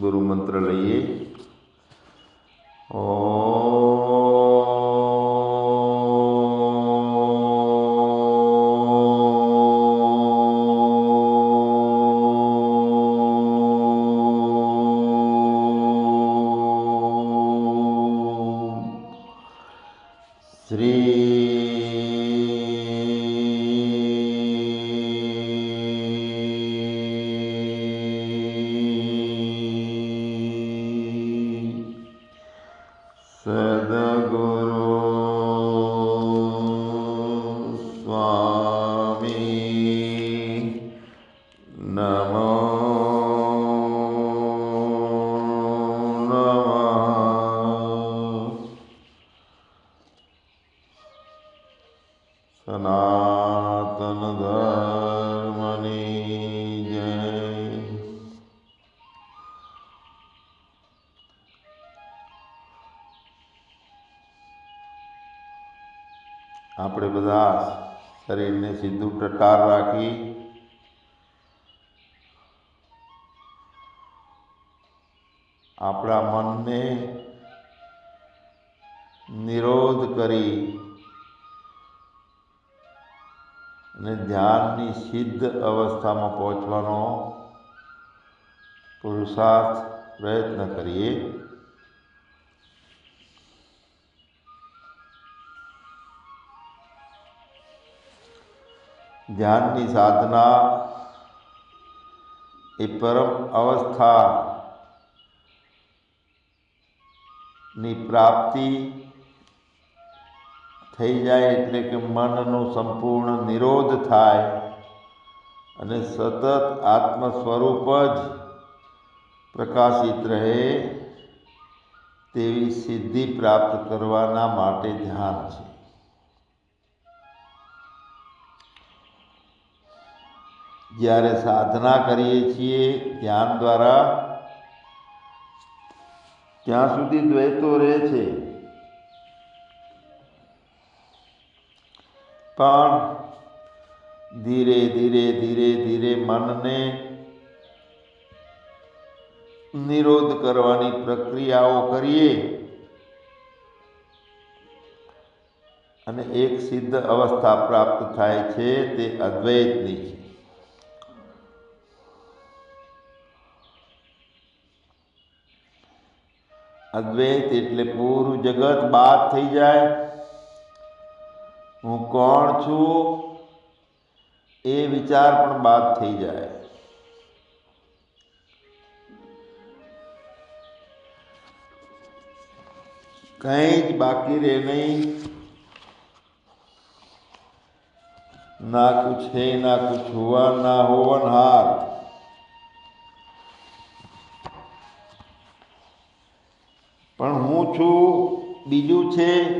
ગુરુ મંત્ર લઈએ. સીધું ટટાર રાખી. આપણા મનને નિરોધ કરી અને ધ્યાનની સિદ્ધ અવસ્થામાં પહોંચવાનો પુરુષાર્થ પ્રયત્ન કરીએ. ધ્યાનની સાધના એ પરમ અવસ્થા ની પ્રાપ્તિ થઈ જાય એટલે કે મનનો સંપૂર્ણ નિરોધ થાય અને સતત આત્મ સ્વરૂપ જ પ્રકાશિત રહે તેવી સિદ્ધિ પ્રાપ્ત કરવાના માટે ધ્યાન છે. જ્યારે સાધના કરીએ છીએ, ધ્યાન દ્વારા, ત્યાં સુધી દ્વૈતો રહે છે. પણ ધીરે ધીરે ધીરે ધીરે મનને નિરોધ કરવાની પ્રક્રિયાઓ કરીએ. અને એક સિદ્ધ અવસ્થા પ્રાપ્ત થાય છે, તે અદ્વૈતની છે. અદ્વૈત એટલે પૂરું જગત બાદ થઈ જાય. હું કોણ છું? એ વિચાર પણ બાદ થઈ જાય. કંઈ જ બાકી રહે નહીં. ના કુછ હે, ના કુછ હુआ ના હોવનહાર પણ હું છું, બીજું છે,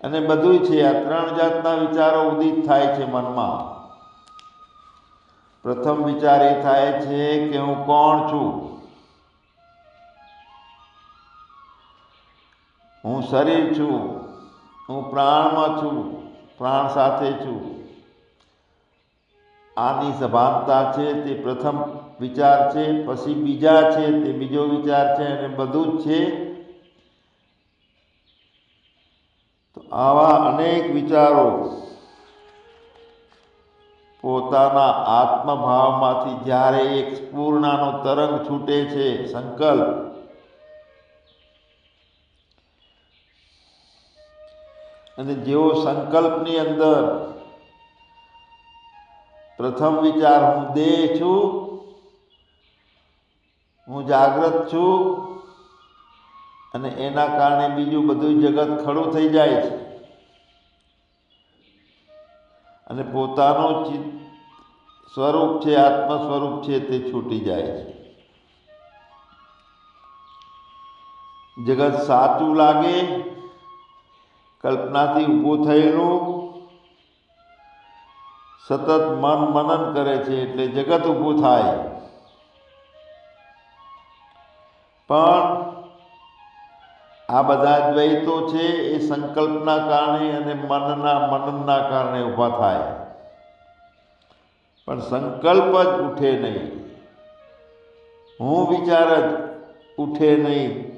અને બધું છે. આ ત્રણ જાતના વિચારો ઉદિત થાય છે મનમાં. પ્રથમ વિચાર એ થાય છે કે હું કોણ છું? હું શરીર છું. હું પ્રાણમાં છું. પ્રાણ સાથે છું. આની સભાનતા છે તે પ્રથમ વિચાર છે, પછી બીજા છે, તે બીજો વિચાર છે અને બધું જ છે. તો આવા અનેક વિચારો પોતાના આત્મભાવમાંથી જ્યારે એક સ્ફૂર્ણાનો તરંગ છૂટે છે, સંકલ્પ. અને જેવો સંકલ્પની અંદર પ્રથમ વિચાર હું દેહ છું હું જાગ્રત છું અને એના કારણે બીજું બધું જગત ખડું થઈ જાય છે. અને પોતાનું ચિત્ત સ્વરૂપ છે આત્મ સ્વરૂપ છે, તે છૂટી જાય છે. જગત સાચું લાગે, કલ્પનાથી ઊભું થયેલું, સતત મન મનન કરે છે, એટલે જગત ઊભું થાય. પણ આ બધા દ્વૈતો છે એ સંકલ્પના કારણે અને મનના મનનના કારણે ઊભા થાય. પણ સંકલ્પ જ ઉઠે નહીં. હું વિચાર જ ઉઠે નહીં.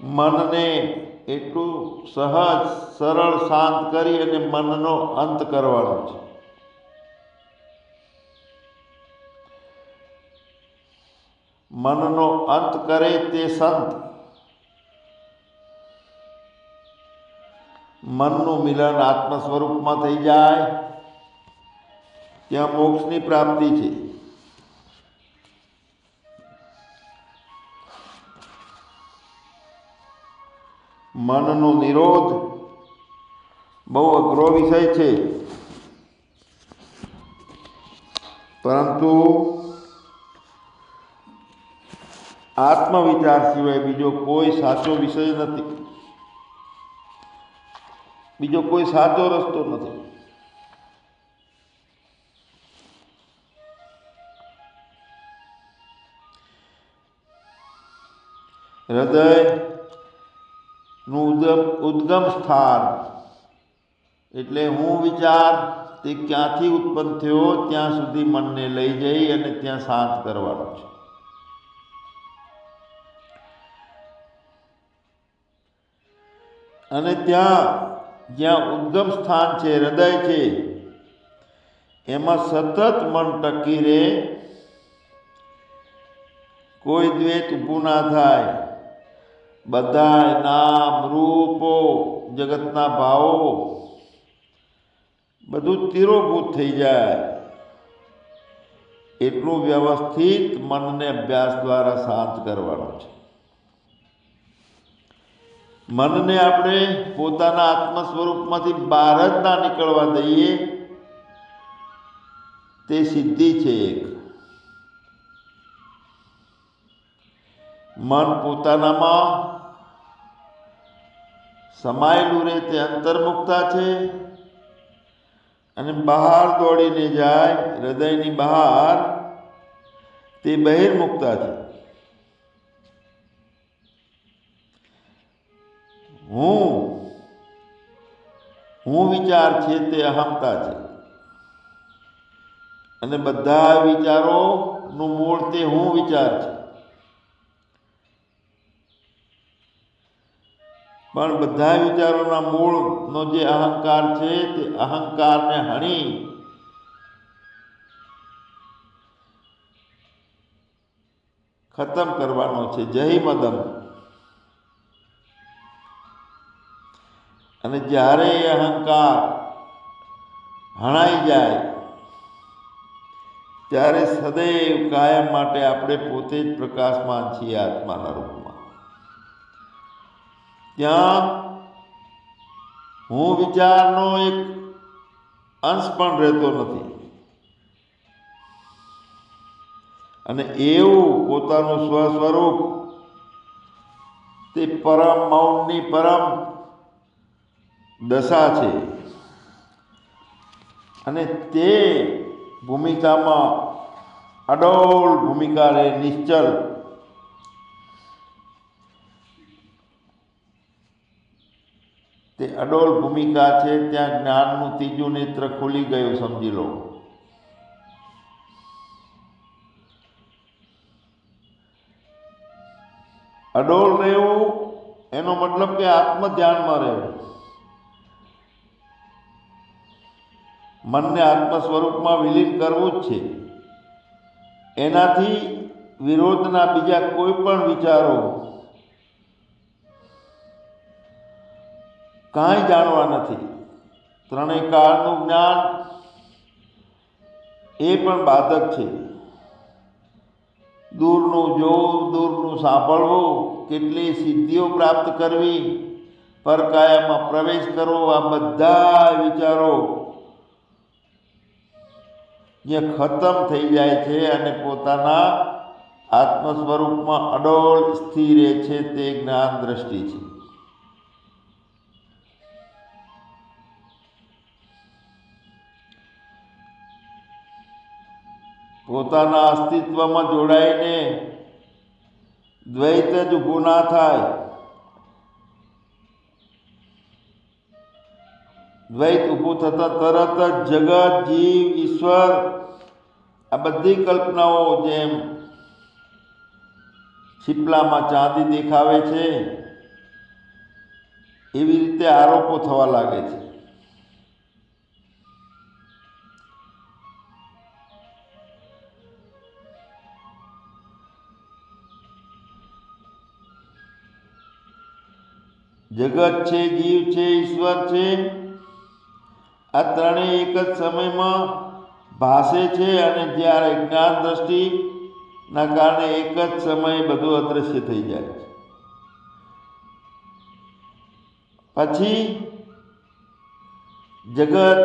મનને એટલું સહજ, સરળ, શાંત કરી અને મનનો અંત કરવાનો છે. મનનો અંત કરે તે સંત. મનનું મિલન આત્મ સ્વરૂપમાં થઈ જાય. ત્યાં મોક્ષની પ્રાપ્તિ છે. મનનો નિરોધ બહુ અઘરો વિષય છે. પરંતુ આત્મવિચાર સિવાય બીજો કોઈ સાચો વિષય નથી. બીજો કોઈ સાચો રસ્તો નથી. હૃદયનું ઉદગમ ઉદ્ગમ સ્થાન એટલે હું વિચાર તે ક્યાંથી ઉત્પન્ન થયો, ત્યાં સુધી મનને લઈ જઈ અને ત્યાં શાંત કરવાનો છે. અને ત્યાં જ્યાં ઉદ્ગમ સ્થાન છે હૃદય છે એમાં સતત મન ટકી રહે કોઈ દ્વેત ઊભું ના થાય. બધા નામ, રૂપો, જગતના ભાવો, બધું તિરોભૂત થઈ જાય. એટલું વ્યવસ્થિત મનને અભ્યાસ દ્વારા શાંત કરવાનો છે. મનને આપણે પોતાના આત્મ સ્વરૂપમાંથી બહાર જ ના નીકળવા દઈએ. તે સિદ્ધિ છે એક. મન પોતાનામાં સમાયેલું રહે તે અંતર્મુક્તા છે અને બહાર દોડીને જાય, હૃદયની બહાર તે બહિર્મુક્તા છે. હું. હું વિચાર છે તે અહમતા છે. અને બધા વિચારોનું મૂળ તે હું વિચાર છે. પણ બધા વિચારોના મૂળનો જે અહંકાર છે તે અહંકારને હણી. ખતમ કરવાનો છે. જય મદમ અને જ્યારે એ અહંકાર હણાઈ જાય, ત્યારે સદૈવ કાયમ માટે આપણે પોતે જ પ્રકાશમાન છીએ આત્માના રૂપમાં. ત્યાં હું વિચારનો એક અંશ પણ રહેતો નથી. અને એવું પોતાનું સ્વ સ્વરૂપ તે પરમ મૌનની પરમ દશા છે. અને તે ભૂમિકામાં અડોલ ભૂમિકા રહે નિશ્ચલ. તે અડોલ ભૂમિકા છે, ત્યાં જ્ઞાનનું ત્રીજું નેત્ર ખુલી ગયું, સમજી લો. અડોલ રહેવું એનો મતલબ કે આત્મ ધ્યાનમાં રહેવું. મનને આત્મ સ્વરૂપમાં વિલીન કરવું જ છે. એનાથી વિરોધના બીજા કોઈ પણ વિચારો કાંઈ જાણવા નથી. ત્રણેય કાળનું જ્ઞાન એ પણ બાધક છે. દૂરનું જોવું, દૂરનું સાંભળવું, કેટલી સિદ્ધિઓ પ્રાપ્ત કરવી પરકાયામાં પ્રવેશ કરવો, આ બધા વિચારો જે ખતમ થઈ જાય છે અને પોતાના આત્મ સ્વરૂપમાં અડોળ સ્થિર છે, તે જ્ઞાન દ્રષ્ટિ છે. પોતાના અસ્તિત્વમાં જોડાઈને દ્વૈત જ ઊભું ના થાય. દ્વૈત ઊભું થતાં તરત જ જગત, જીવ, ઈશ્વર આ બધી કલ્પનાઓ જેમ છીપલામાં ચાંદી દેખાવે છે, એવી રીતે આરોપો થવા લાગે છે. જગત છે, જીવ છે, ઈશ્વર છે, આ ત્રણેય એક જ સમયમાં ભાસે છે અને જ્યારે જ્ઞાન દ્રષ્ટિના કારણે એક જ સમયે બધું અદૃશ્ય થઈ જાય છે. પછી જગત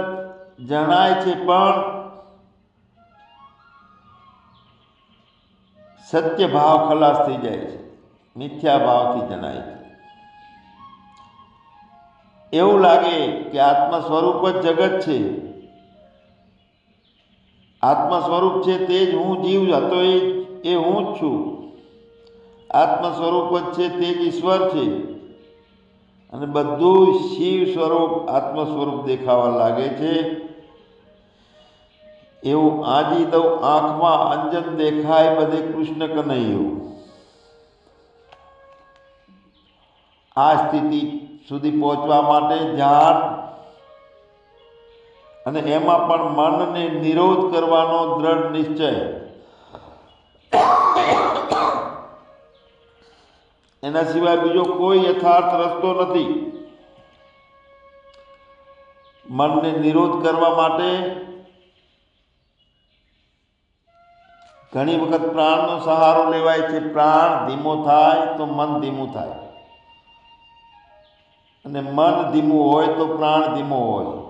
જણાય છે પણ સત્ય ભાવ ખલાસ થઈ જાય છે, મિથ્યા ભાવથી જણાય છે. એવું લાગે કે આત્મ સ્વરૂપ જ જગત છે. આત્મ સ્વરૂપ છે તે જ હું જીવ હતો એ એ હું જ છું. આત્મ સ્વરૂપ જ છે તે જ ઈશ્વર છે. અને બધું શિવ સ્વરૂપ આત્મ સ્વરૂપ દેખાવા લાગે છે. એવું આજી દઉં આંખમાં અંજન દેખાય બધે કૃષ્ણ કનૈયું. આ સ્થિતિ સુધી પહોંચવા માટે ધ્યાન અને એમાં પણ મનને નિરોધ કરવાનો દ્રઢ નિશ્ચય. એના સિવાય બીજો કોઈ યથાર્થ રસ્તો નથી. મનને નિરોધ કરવા માટે ઘણી વખત પ્રાણનો સહારો લેવાય છે. પ્રાણ ધીમો થાય તો મન ધીમું થાય. અને મન ધીમું હોય તો પ્રાણ ધીમો હોય.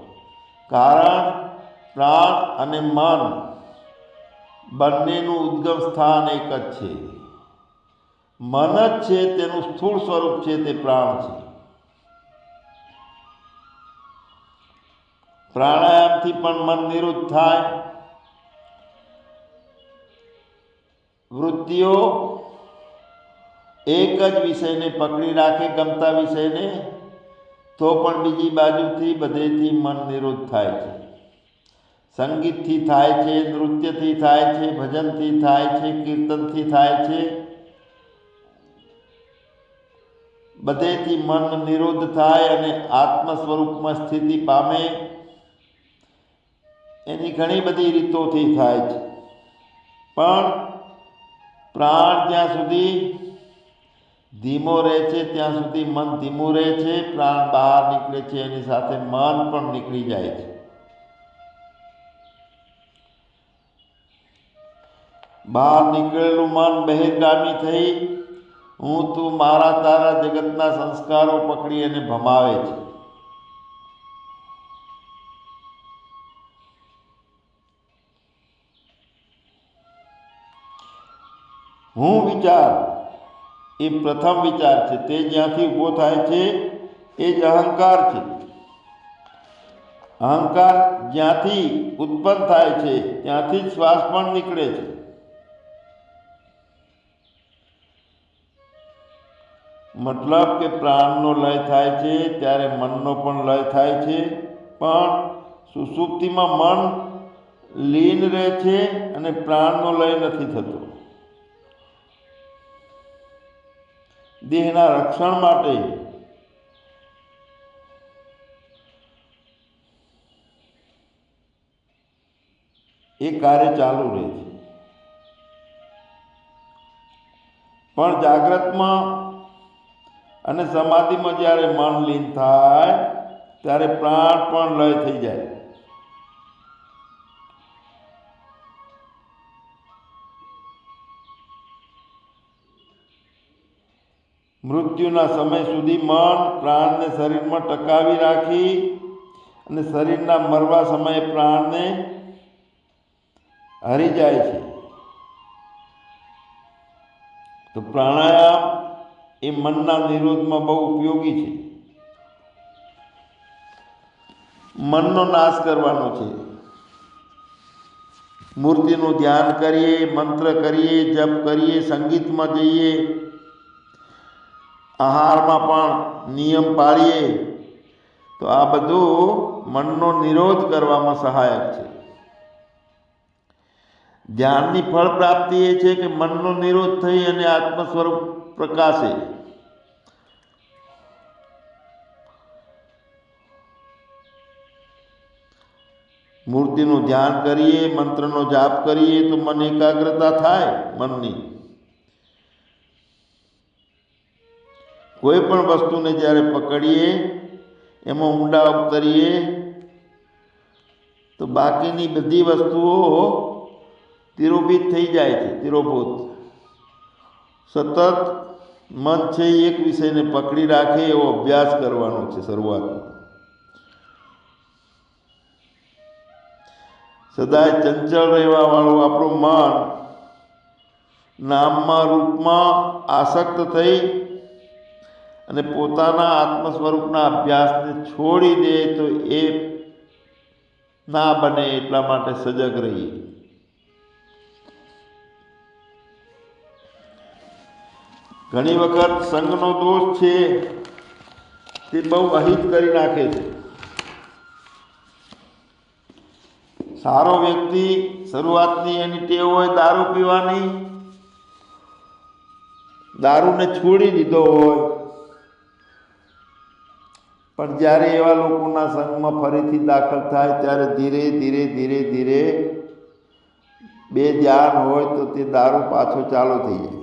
કારણ, પ્રાણ અને મન બંનેનું ઉદ્ગમ સ્થાન એક જ છે. મન જ છે, તેનું સ્થૂળ સ્વરૂપ છે, તે પ્રાણ છે. પ્રાણાયામથી પણ મન નિરુદ્ધ થાય. વૃત્તિઓ એક જ વિષયને પકડી રાખે, ગમતા વિષયને તો પણ બીજી બાજુથી બધેથી મન નિરુદ્ધ થાય છે. સંગીતથી થાય છે, નૃત્યથી થાય છે, ભજનથી થાય છે, કીર્તનથી થાય છે. બધેથી મન નિરોધ થાય અને આત્મ સ્વરૂપમાં સ્થિતિ પામે. એની ઘણી બધી રીતોથી થાય છે. પણ પ્રાણ જ્યાં સુધી ધીમો રહે છે, ત્યાં સુધી મન ધીમું રહે છે, પ્રાણ બહાર નીકળે છે, એની સાથે મન પણ નીકળી જાય છે. બહાર નીકળેલું મન બહિર્ગામી થઈ, હું તું મારા તારા જગતના સંસ્કારો પકડી અને ભમાવે છે. હું વિચાર એ પ્રથમ વિચાર છે. તે જ્યાંથી ઊભો થાય છે, એ જ અહંકાર છે. અહંકાર જ્યાંથી ઉત્પન્ન થાય છે, ત્યાંથી જ શ્વાસ પણ નીકળે છે. મતલબ કે પ્રાણનો લય થાય છે, ત્યારે મનનો પણ લય થાય છે. પણ સુસુપ્તિમાં મન લીન રહે છે અને પ્રાણનો લય નથી થતો. દેહના રક્ષણ માટે. એ કાર્ય ચાલુ રહે છે. પણ જાગ્રતમાં અને સમાધિમાં જ્યારે મન લીન થાય, ત્યારે પ્રાણ પણ લય થઈ જાય. મૃત્યુના સમય સુધી મન, પ્રાણને શરીરમાં ટકાવી રાખી અને શરીરના મરવા સમયે પ્રાણને હરી જાય છે. તો પ્રાણાયામ એ મનના નિરોધમાં બહુ ઉપયોગી છે. મનનો નાશ કરવાનો છે. મૂર્તિનું ધ્યાન કરીએ, મંત્ર કરીએ, જપ કરીએ, સંગીતમાં જઈએ આહારમાં પણ નિયમ પાળીએ, તો આ બધું મનનો નિરોધ કરવામાં સહાયક છે. ધ્યાનની ફળ પ્રાપ્તિ એ છે કે મનનો નિરોધ થઈ અને આત્મ સ્વરૂપ પ્રકાશે. મૂર્તિનું ધ્યાન કરીએ, મંત્રનો જાપ કરીએ, તો મન એકાગ્રતા થાય મનની. કોઈ પણ વસ્તુને જ્યારે પકડીએ, એમાં ઊંડા ઉતરીએ, તો બાકીની બધી વસ્તુઓ તિરોભિત થઈ જાય છે, તિરોભૂત. સતત મન છે એક વિષયને પકડી રાખે એવો અભ્યાસ કરવાનો છે શરૂઆતમાં. સદાય ચંચળ રહેવાવાળું આપણું મન નામમાં, રૂપમાં આસક્ત થઈ અને પોતાના આત્મ સ્વરૂપના અભ્યાસને છોડી દે તો એ ના બને એટલા માટે સજગ રહીએ. ઘણી વખત સંઘનો દોષ છે, તે બહુ અહિત કરી નાખે છે. સારો વ્યક્તિ શરૂઆતની એની ટેવ હોય દારૂ પીવાની, દારૂને છોડી દીધો હોય પણ જ્યારે એવા લોકોના સંઘમાં ફરીથી દાખલ થાય, ત્યારે ધીરે ધીરે ધીરે ધીરે બે ધ્યાન હોય તો તે દારૂ પાછો ચાલુ થઈ જાય.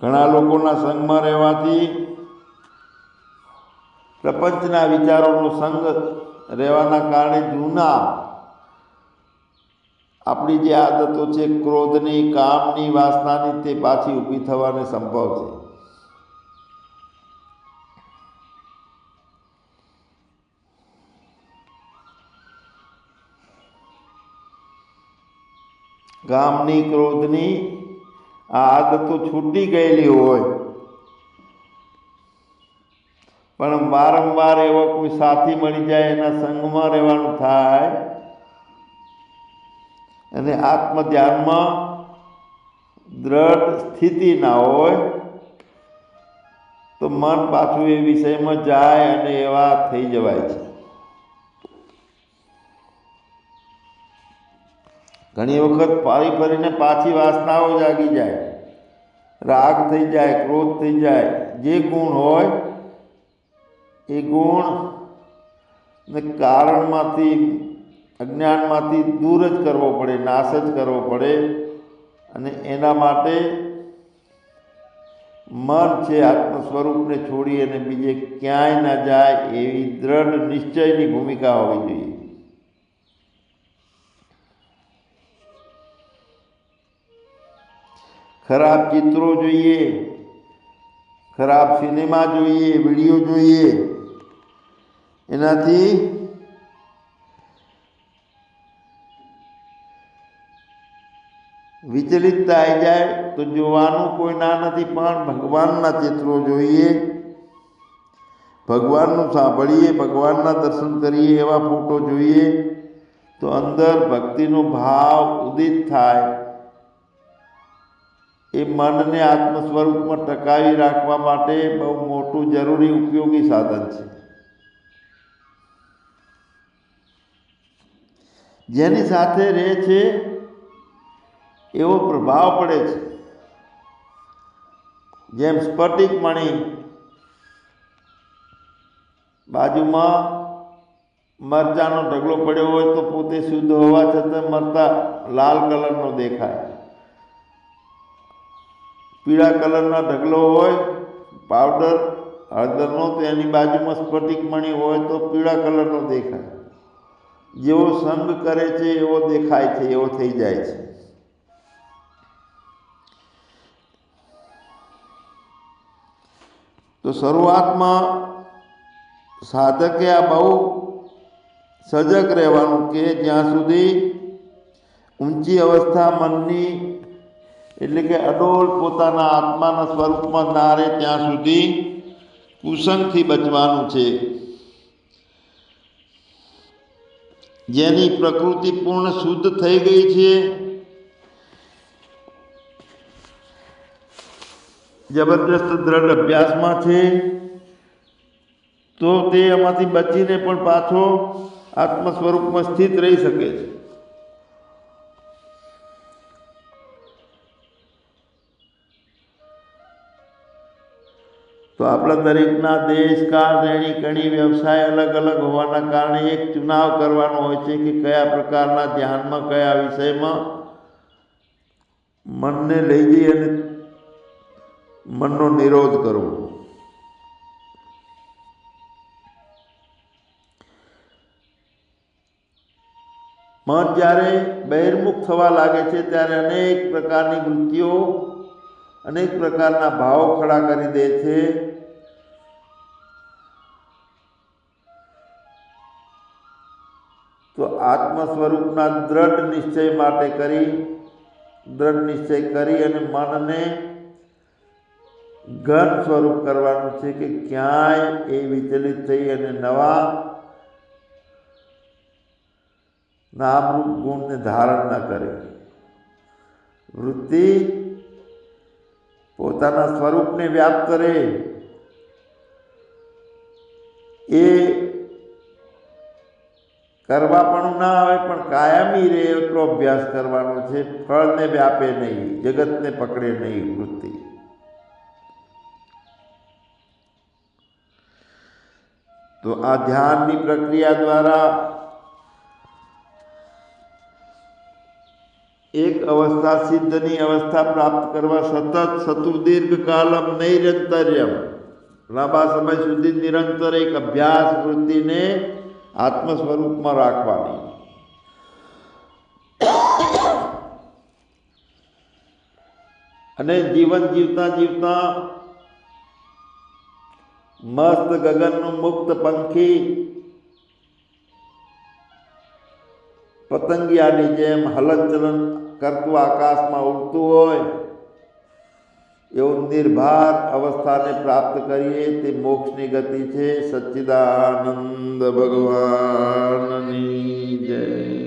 ઘણા લોકોના સંઘમાં રહેવાથી પ્રપંચના વિચારોનો સંગ રહેવાના કારણે જૂના આપણી જે આદતો છે, ક્રોધની, કામની, વાસનાની, તે પાછી ઊભી થવાને સંભવ છે. કામની, ક્રોધની આ આદતો છૂટી ગયેલી હોય, પણ વારંવાર એવો કોઈ સાથી મળી જાય, એના સંગમાં રહેવાનું થાય અને આત્મધ્યાનમાં દ્રઢ સ્થિતિ ના હોય, તો મન પાછું એ વિષયમાં જાય અને એવા થઈ જવાય છે. ઘણી વખત ફરી ફરીને પાછી વાસનાઓ જાગી જાય. રાગ થઈ જાય, ક્રોધ થઈ જાય. જે ગુણ હોય, એ ગુણ ને કારણમાંથી અજ્ઞાનમાંથી દૂર જ કરવો પડે, નાશ જ કરવો પડે અને એના માટે મન છે આત્મ સ્વરૂપને છોડી અને બીજે ક્યાંય ના જાય એવી દ્રઢ નિશ્ચયની ભૂમિકા હોવી જોઈએ. ખરાબ ચિત્રો જોઈએ, ખરાબ સિનેમા જોઈએ, વીડિયો જોઈએ, એનાથી વિચલિતતા થઈ જાય તો જોવાનું કોઈ ના નથી, પણ ભગવાનના ચિત્રો જોઈએ. ભગવાનનું સાંભળીએ, ભગવાનના દર્શન કરીએ, એવા ફોટો જોઈએ, તો અંદર ભક્તિનો ભાવ ઉદિત થાય. એ મનને આત્મ સ્વરૂપમાં ટકાવી રાખવા માટે બહુ મોટું જરૂરી ઉપયોગી સાધન છે. જેની સાથે રહે છે એવો પ્રભાવ પડે છે. જેમ સ્ફટિક મણી બાજુમાં મરચાનો ઢગલો પડ્યો હોય તો પોતે શુદ્ધ હોવા છતાં મરતા લાલ કલરનો દેખાય. પીળા કલરના ઢગલો હોય, પાવડર, હળદરનો, તો એની બાજુમાં સ્ફટિક મણી હોય તો પીળા કલરનો દેખાય. જેવો સંગ કરે છે, એવો દેખાય છે, એવો થઈ જાય છે. તો શરૂઆતમાં સાધકે આ બહુ સજગ રહેવાનું કે જ્યાં સુધી ઊંચી અવસ્થા મનની, એટલે કે અડોલ પોતાના આત્માના સ્વરૂપમાં ના રહે ત્યાં સુધી કુસંગથી બચવાનું છે. જેની પ્રકૃતિ પૂર્ણ શુદ્ધ થઈ ગઈ છે. જબરદસ્ત દ્રઢ અભ્યાસમાં છે, તો તે એમાંથી બચીને પણ પાછો આત્મ સ્વરૂપમાં સ્થિત રહી શકે છે. તો આપણા દરેકના દેશ, કાળ રહેણી કણી, વ્યવસાય અલગ અલગ હોવાના કારણે એક ચુનાવ કરવાનો હોય છે કે કયા પ્રકારના ધ્યાનમાં, કયા વિષયમાં. મનને લઈ જઈ અને મનનો નિરોધ કરવો. મન જ્યારે બહિર્મુખ થવા લાગે છે ત્યારે અનેક પ્રકારની વૃત્તિઓ, અનેક પ્રકારના ભાવો ખડા કરી દે છે. તો આત્મ સ્વરૂપના દ્રઢ નિશ્ચય માટે કરી, દ્રઢ નિશ્ચય કરી અને મનને ઘન સ્વરૂપ કરવાનું છે કે ક્યાંય એ વિચલિત થઈ અને નવા નામરૂપ ગુણને ધારણ ન કરે. વૃત્તિ પોતાના સ્વરૂપને વ્યાપ્ત કરે. એ કરવા પણ ના આવે, પણ કાયમી રહે એટલો અભ્યાસ કરવાનો છે. ફળને વ્યાપે નહીં, જગતને પકડે નહીં વૃત્તિ. તો આ ધ્યાનની પ્રક્રિયા દ્વારા એક અવસ્થા સિદ્ધની અવસ્થા પ્રાપ્ત કરવા સતત ચતુર્દીર્ઘ કાલમ નૈરંતર્યમ. લાંબા સમય સુધી નિરંતર એક અભ્યાસ વૃત્તિને આત્મ સ્વરૂપમાં રાખવાની. અને જીવન જીવતા જીવતા મસ્ત ગગનનું મુક્ત પંખી. પતંગિયાની જેમ હલનચલન કરતું આકાશમાં ઉડતું હોય, એવું નિર્ભાર અવસ્થાને પ્રાપ્ત કરીએ તે મોક્ષની ગતિ છે. સચ્ચિદાનંદ ભગવાનની જય.